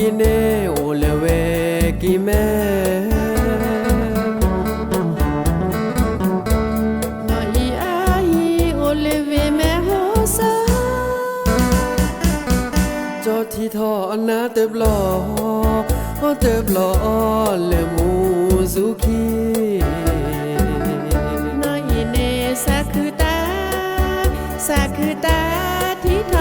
yine oleve kime Nali ayi oleve me hosa Jo thi tho na te blo ho te blo le muzuki Na yine sakuta sakuta thi tho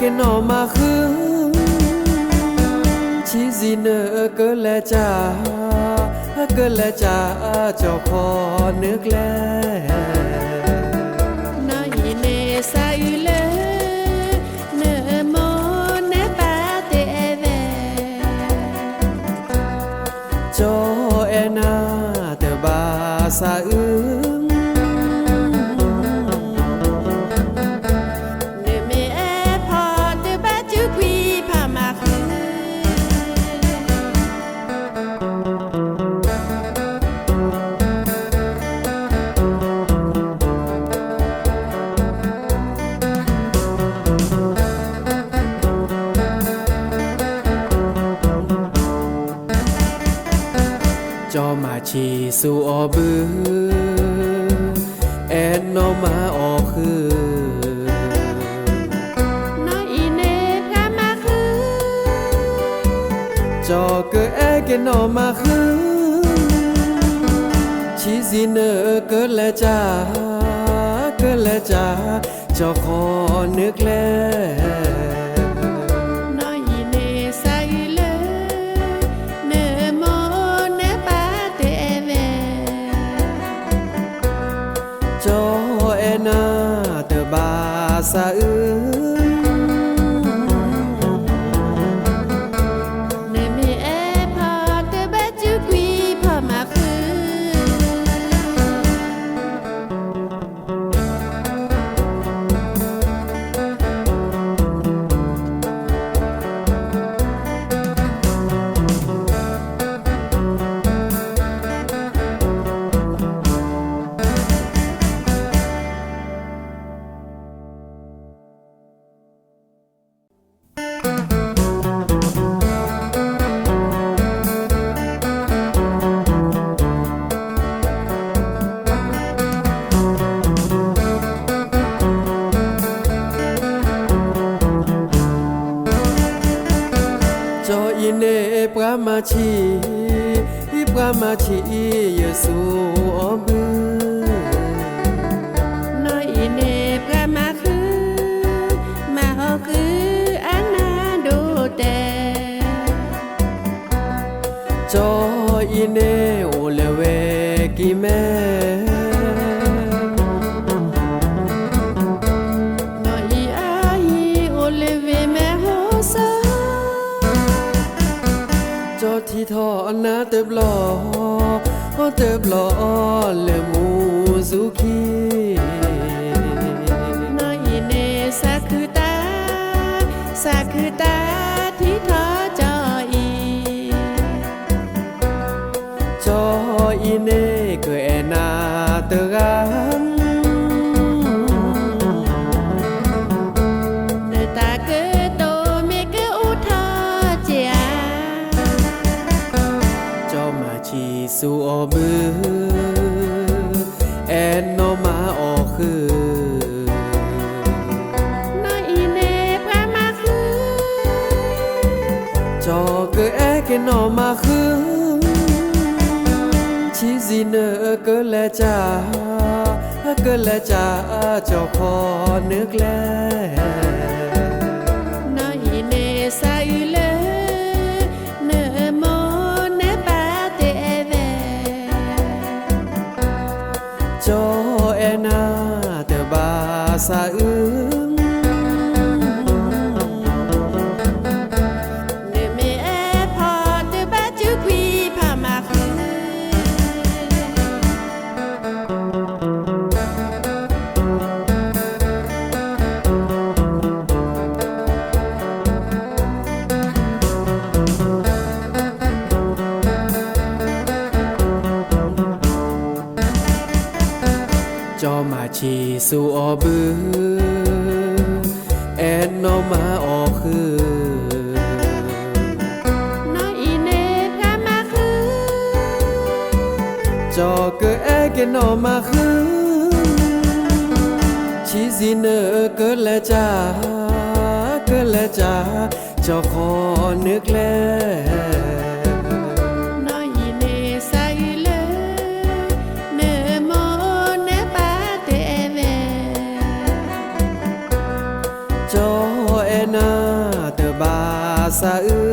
cái nó mà khứ chỉ gì nữa cứ lẽ cha cứ lẽ cha cho khó nước lẽ cái nọ mà khứ. Chỉ gì nữa cứ lẽ cha cứ lẽ cha cho khó nước lẽ cho em à từ bà xa ước. tebla o tebla le muzuki na ine sakuta sakuta จ้ากินและจ้าเจ้าพอนึกแลน้อยเนสาอยู่เลเนโมเนปาเตเวโจเอนาเตบาสาอือ จอมาชีสู่ออบือ แอนนอมาออคือ no i ne pa ma khu จอเกอแอเกนอมาคือชีสิเนอเกิดและจ้าเกิดและจ้าจอขอนึกแล no สะอื้น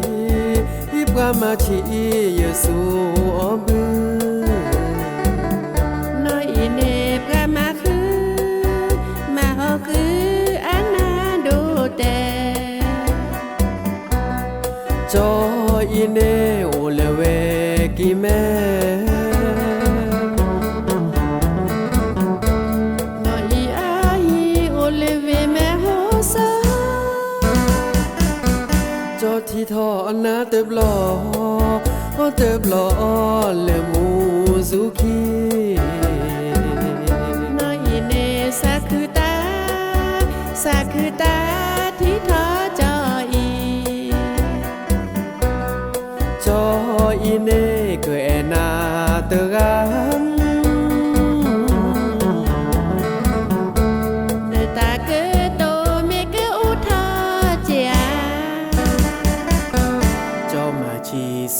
ชีอิปรามาชีเยซูออบือ no i ne pa ma khu ma ho khu ana do te จออิ ที่ทอนาเติบหลอโอเติบหลอเลมูซุคี no i ne sa khu ta sa khu ta thi tho cho i จออินเนเกอแอนาเตรัน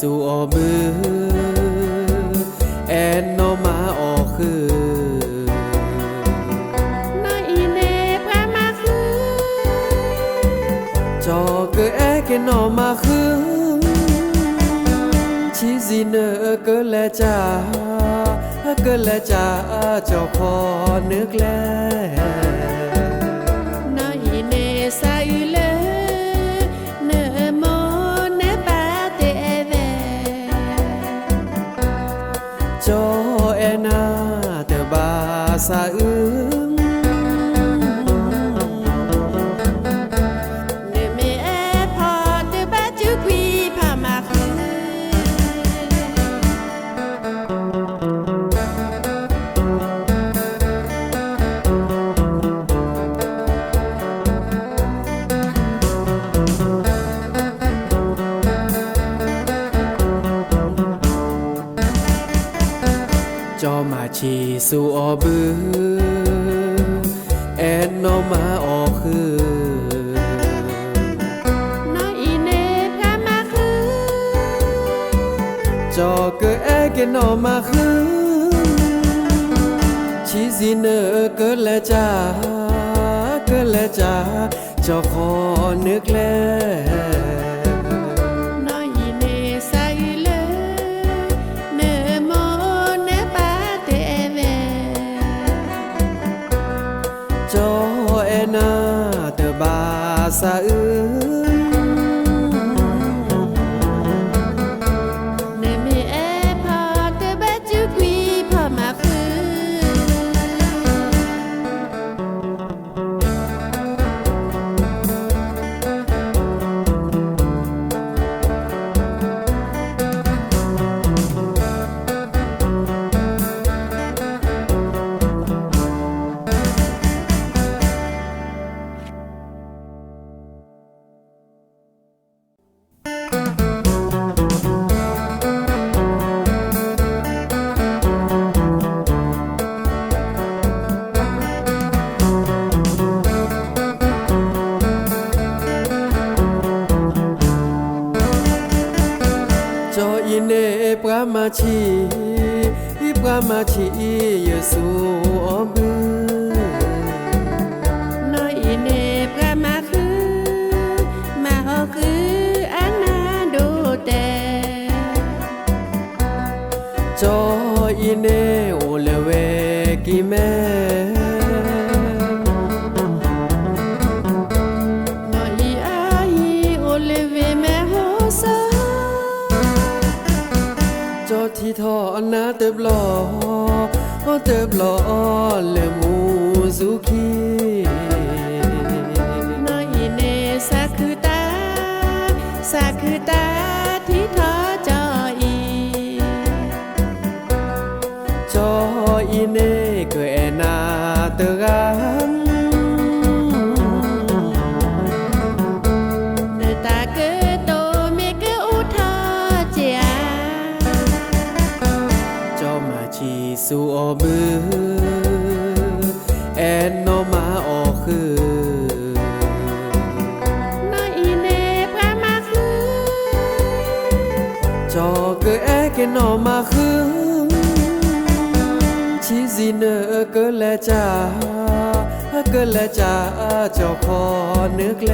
สู่ออบือ แอนนอมาออกคือ no i ne pa ma khu จอเกอแอเกนอมาคือชีสิเนอเกอและจ้าเกอและจ้าจอขอนึกแล sa สู่ออบือ แอนนอมาออคือ no i ne pa ma khu จอเกอแอเกนอมาคือชีสิเนอเกิดและจ้าเกิดและจ้าจอขอนึกแล no 마치 입과 마치 예수 없는 너희네 브라마크 마어크 안나도테 저이네 올레웨 기메 ที่ทอนาเติบหล่อเติบหล่อเลมูสุขีน้อยเนสักคือตาสักคือตาที่ทอจออี จออีเน สูออบือแอนโนมาออคือ น้อยเนพระมาคือ จอเกอแอเกนอมาคือชีซีเนอเกอแลจ้าเกอแลจ้าจอคอนึกแล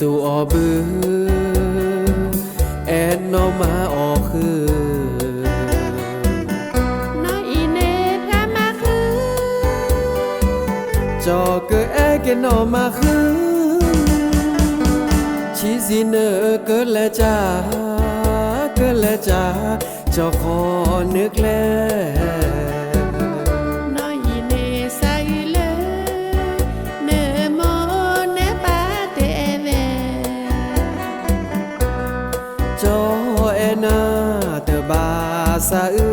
สูออบือแอนโนมาออคือ น้อยเนพระมาคือ จอเกอแอเกนอมาคือชีซีเนอเกิดและจ้าเกิดและจ้าจอคอนึกแล น้ saúde.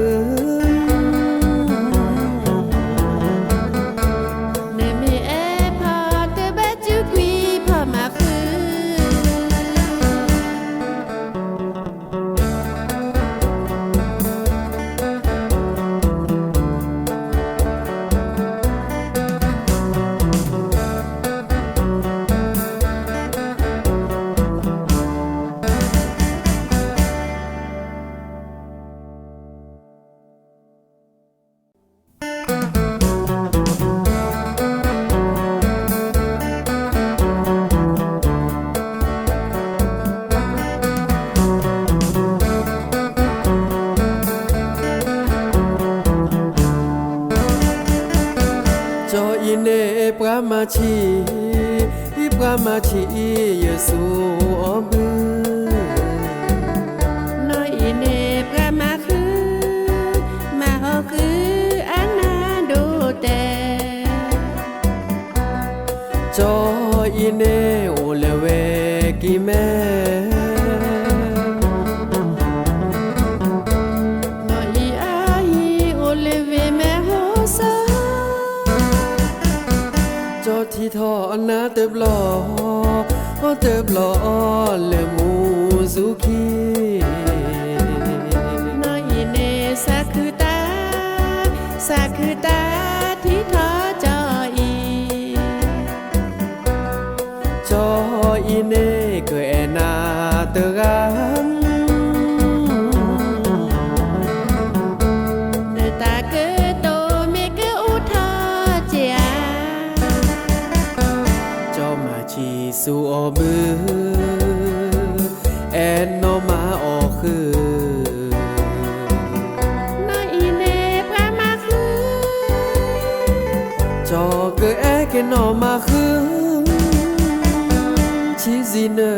마치 입과 마치 예수 없는 tegan Để ta cứ tô mê cứ tha chè Cho mà chỉ su ô mư En no ma ô khư. Cho cứ é cái nó mà khứ Chỉ gì nữa?